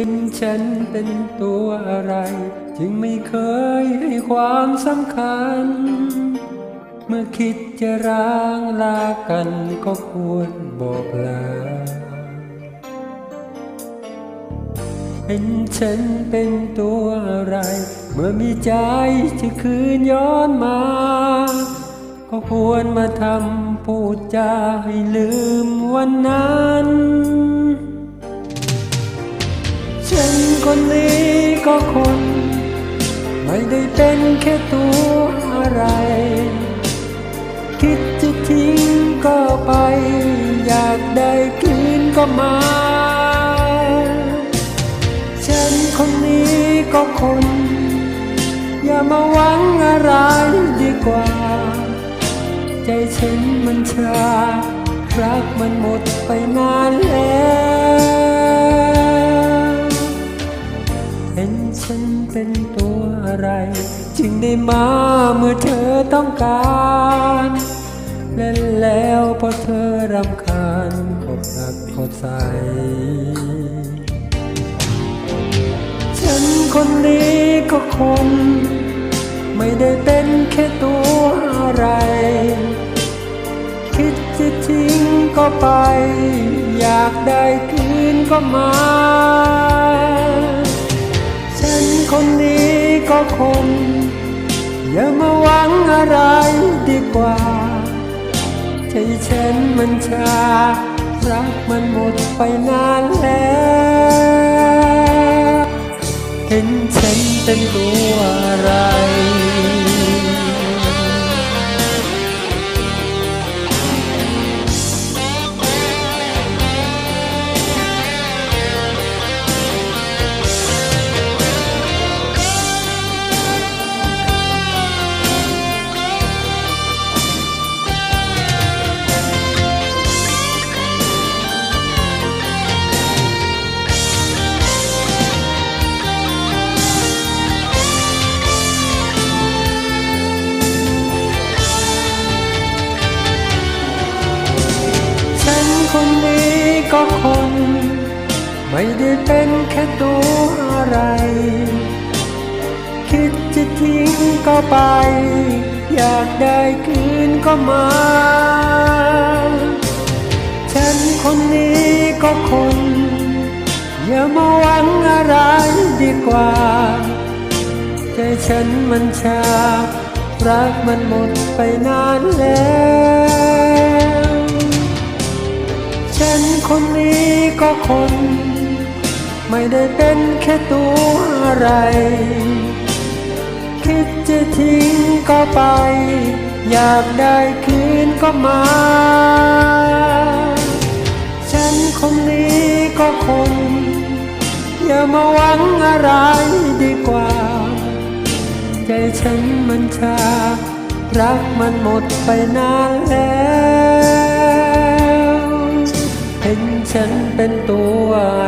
ห็นฉันเป็นตัวอะไร จึงไม่เคยให้ความสำคัญ เมื่อคิดจะร้างลากันก็ควรบอกลา เห็นฉันเป็นตัวอะไร เมื่อมีใจจะคืนย้อนมา ก็ควรมาทำพูดจาให้ลืมวันนั้นฉัน คนนี้ก็คน ไม่ได้เป็นแค่ตัวอะไร คิดจะทิ้งก็ไป อยากได้คืนก็มา ฉันคนนี้ก็คน อย่ามาหวังอะไรดีกว่า ใจฉันมันชารักมันหมดไปนานแล้ว เห็นฉันเป็นตัวอะไร จึงได้มาเมื่อเธอต้องการและแล้วพอเธอรำคาญก็ผลักก็ใสฉันคนนี้ก็คนไม่ได้เป็นแค่ตัวอะไร คิดจะทิ้งก็ไป อยากได้คืนก็มา คนนี้ก็คง อย่ามาหวังอะไรดีกว่า ใจฉันมันชา รักมันหมดไปนานแล้วเห็นฉันเป็นตัวอะไร ก็คน ไม่ได้เป็นแค่ตัวอะไร คิดจะทิ้งก็ไป อยากได้คืนก็มา ฉันคนนี้ก็คน อย่ามาหวังอะไรดีกว่า ใจฉันมันชารักมันหมดไปนานแล้ว ฉันคนนี้ก็คน ไม่ได้เป็นแค่ตัวอะไร คิดจะทิ้งก็ไป อยากได้คืนก็มา ฉันคนนี้ก็คน อย่ามาหวังอะไรดีกว่า ใจฉันมันชา รักมันหมดไปนานแล้ว เห็นฉันเป็นตัวอะ